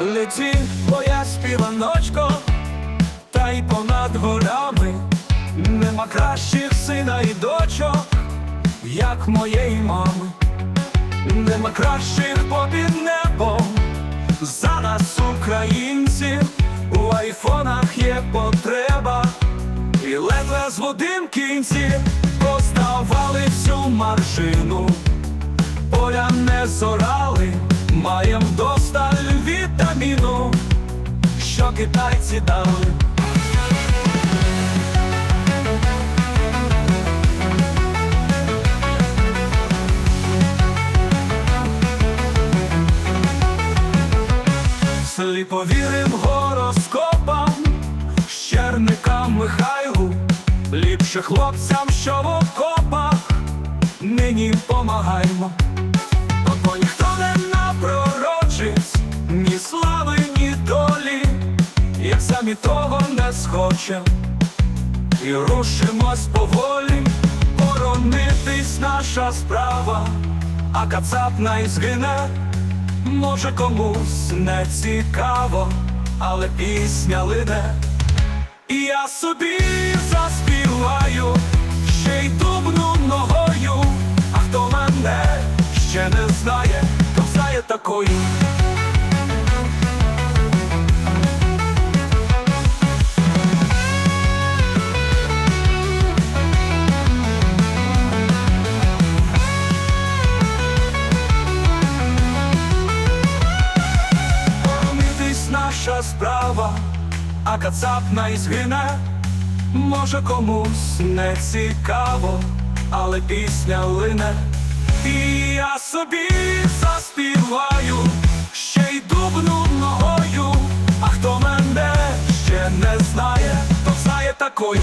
Леті, моя співаночко, та й понад горами. Нема кращих сина і дочок, як моєї мами, нема кращих попід небом. За нас, українців, у айфонах є потреба, і ледве з водим кінці поставали всю маршину, поля не зорали, маєм досталь вітаміну, що китайці дали. селі повірим гороскопам, щерникам Михайлу, ліпше хлопцям, що в окопах, нині помагаймо, самі того не схочем, і рушимось поволі, боронитись наша справа, а кацап най згине. Може комусь не цікаво, але пісня лине, і я собі заспіваю, ще й дубну ногою, а хто мене ще не знає, то знає такою. Наша справа, а кацап і згине. Може комусь не цікаво, але пісня лине. І я собі заспіваю, ще й дубну ногою, а хто мене ще не знає, то знає такою.